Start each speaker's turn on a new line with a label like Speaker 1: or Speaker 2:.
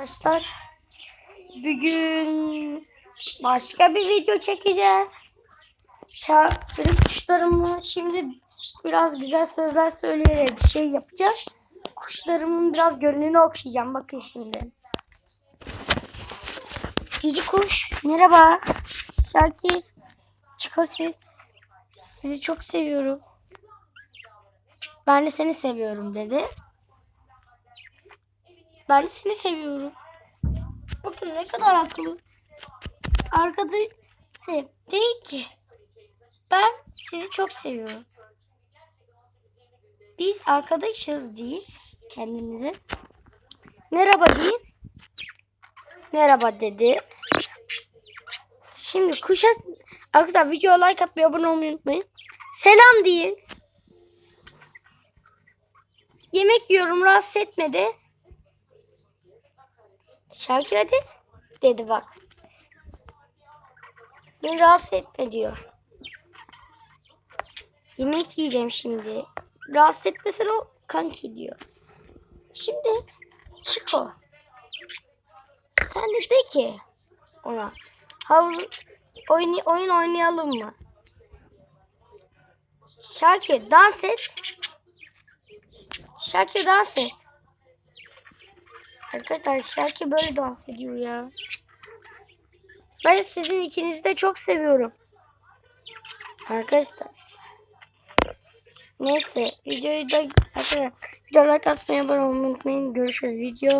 Speaker 1: Arkadaşlar bugün başka bir video çekeceğiz. Şa benim kuşlarımı şimdi biraz güzel sözler söyleyerek bir şey yapacağız. Kuşlarımın biraz gönlünü okşayacağım. Bakın şimdi. Cici kuş merhaba. Şakir. Çikosi. Sizi çok seviyorum. Ben de seni seviyorum dedi. Ben seni seviyorum. Bakın ne kadar haklı. Arkada hep değil ki. Ben sizi çok seviyorum. Biz arkadaşız değil kendimize. Merhaba deyin. Merhaba dedi. Şimdi kuşa arkadaşlar videoya like atmayı abone olmayı unutmayın. Selam deyin. Yemek yiyorum rahatsız etmedi. Şakir hadi. Dedi bak. Beni rahatsız etme diyor. Yemek yiyeceğim şimdi. Rahatsız etmesin o kanki diyor. Şimdi çık o. Sen de de ki ona. Havuz oyun, oyun oynayalım mı? Şakir dans et. Şakir dans et. Arkadaşlar Şarkı böyle dans ediyor ya. Ben sizin ikinizi de çok seviyorum. Arkadaşlar. Neyse videoyu da arkadaşlar like atmayı abone unutmayın. Görüşürüz video.